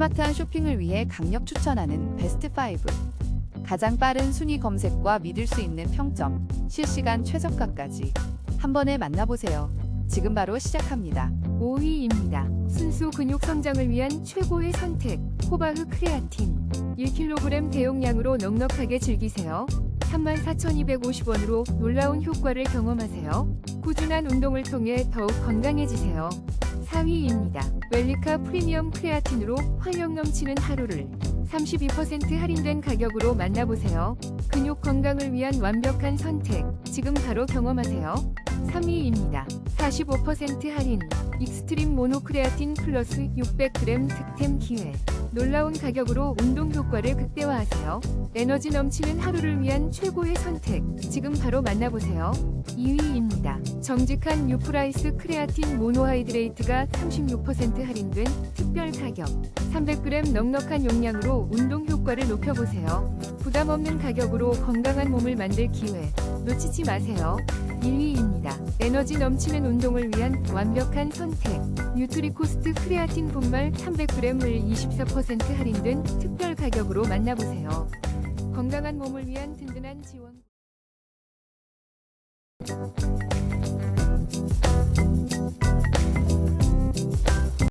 스마트한 쇼핑을 위해 강력 추천하는 베스트 5. 가장 빠른 순위 검색과 믿을 수 있는 평점, 실시간 최저가까지 한 번에 만나보세요. 지금 바로 시작합니다. 5위입니다. 순수 근육 성장을 위한 최고의 선택. 호바흐 크레아틴. 1kg 대용량으로 넉넉하게 즐기세요. 34,250원으로 놀라운 효과를 경험하세요. 꾸준한 운동을 통해 더욱 건강해지세요. 4위입니다. 웰리카 프리미엄 크레아틴으로 활력 넘치는 하루를 32% 할인된 가격으로 만나보세요. 근육 건강을 위한 완벽한 선택. 지금 바로 경험하세요. 3위입니다. 45% 할인. 익스트림 모노크레아틴 플러스 600g 득템 기회. 놀라운 가격으로 운동 효과를 극대화하세요. 에너지 넘치는 하루를 위한 최고의 선택. 지금 바로 만나보세요. 2위입니다. 정직한 뉴프라이스 크레아틴 모노하이드레이트가 36% 할인된 특별 가격. 300g 넉넉한 용량으로 운동 효과를 높여보세요. 부담 없는 가격으로 건강한 몸을 만들 기회. 놓치지 마세요. 1위입 니다. 에너지 넘치는 운동을 위한 완벽한 선택. 뉴트리코스트 크레아틴 분말 300g을 24% 할인된 특별 가격으로 만나보세요. 건강한 몸을 위한 든든한 지원.